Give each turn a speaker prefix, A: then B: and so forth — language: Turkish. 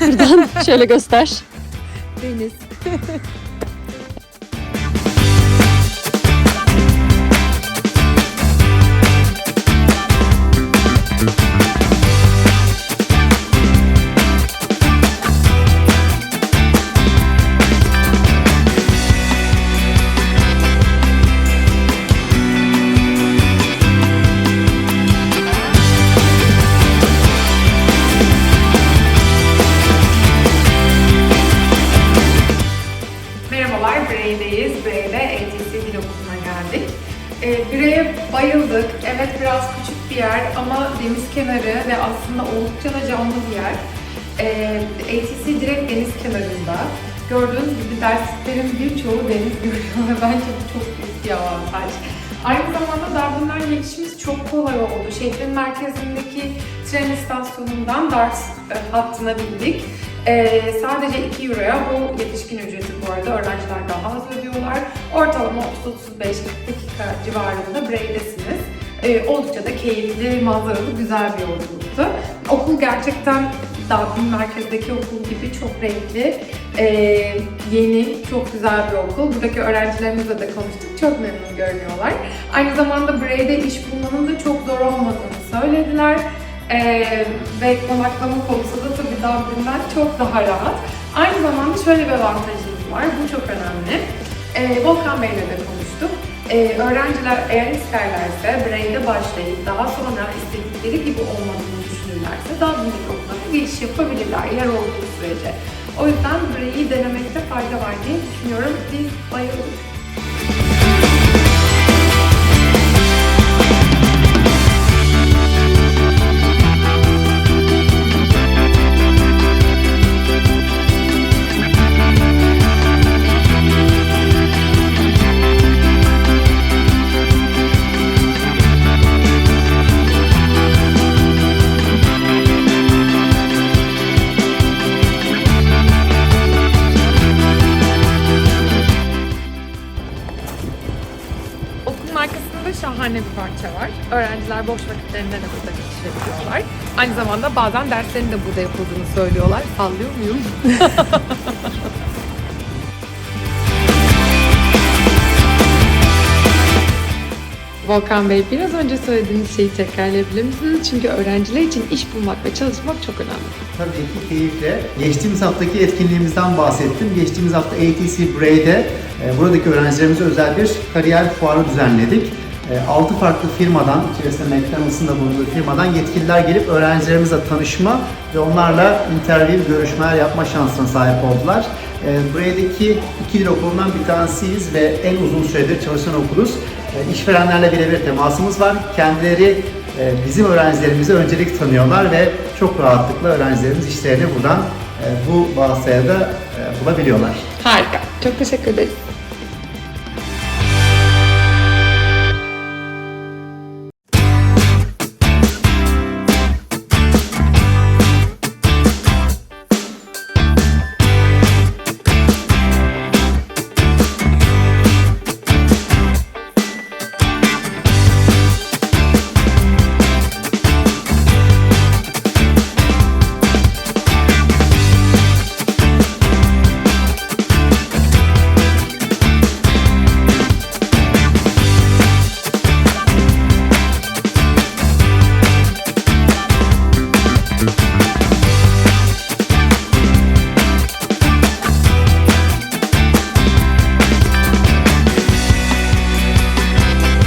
A: buradan
B: şöyle göster.
A: Deniz. Ee, Brey'e bayıldık. Evet biraz küçük bir yer ama deniz kenarı ve aslında oldukça da canlı bir yer. Ee, ATC direkt deniz kenarında. Gördüğünüz gibi derslerin birçoğu deniz görüyor ve bence bu çok büyük bir avantaj. Aynı zamanda Dublin'den geçişimiz çok kolay oldu. Şehrin merkezindeki tren istasyonundan Dars e, hattına bindik. Ee, sadece 2 euroya bu yetişkin ücreti bu arada öğrenciler daha az ödüyorlar. Ortalama 30-35 dakika civarında Brey'desiniz. Ee, oldukça da keyifli, manzaralı, güzel bir yolculuktu. Okul gerçekten Dublin merkezdeki okul gibi çok renkli, ee, yeni, çok güzel bir okul. Buradaki öğrencilerimizle de konuştuk, çok memnun görünüyorlar. Aynı zamanda Brey'de iş bulmanın da çok zor olmadığını söylediler. Ee, ve konaklama konusu da tabii Dublin'den çok daha rahat. Aynı zamanda şöyle bir avantajımız var, bu çok önemli. Ee, Volkan Bey'le de konuştuk. Ee, öğrenciler eğer isterlerse Brain'de başlayıp daha sonra istedikleri gibi olmadığını düşünürlerse Dublin'deki okullara geçiş yapabilirler yer olduğu sürece. O yüzden Brain'i denemekte fayda var diye düşünüyorum. Biz bayıldık. Şahane bir bahçe var. Öğrenciler boş vakitlerinde de burada geçirebiliyorlar. Aynı zamanda bazen derslerin de burada yapıldığını söylüyorlar. Sallıyor muyum? Volkan Bey, biraz önce söylediğiniz şeyi tekrarlayabilir misiniz? Çünkü öğrenciler için iş bulmak ve çalışmak çok önemli.
C: Tabii ki keyifle. Geçtiğimiz haftaki etkinliğimizden bahsettim. Geçtiğimiz hafta ATC Bray'de e, buradaki öğrencilerimize özel bir kariyer fuarı düzenledik. 6 farklı firmadan, içerisinde McDonald's'ın da bulunduğu firmadan yetkililer gelip öğrencilerimizle tanışma ve onlarla interview, görüşmeler yapma şansına sahip oldular. E, Bray'deki iki dil okulundan bir tanesiyiz ve en uzun süredir çalışan okuluz. E, İşverenlerle birebir temasımız var. Kendileri e, bizim öğrencilerimize öncelik tanıyorlar ve çok rahatlıkla öğrencilerimiz işlerini buradan e, bu vasıtaya da e, bulabiliyorlar.
A: Harika. Çok teşekkür ederiz.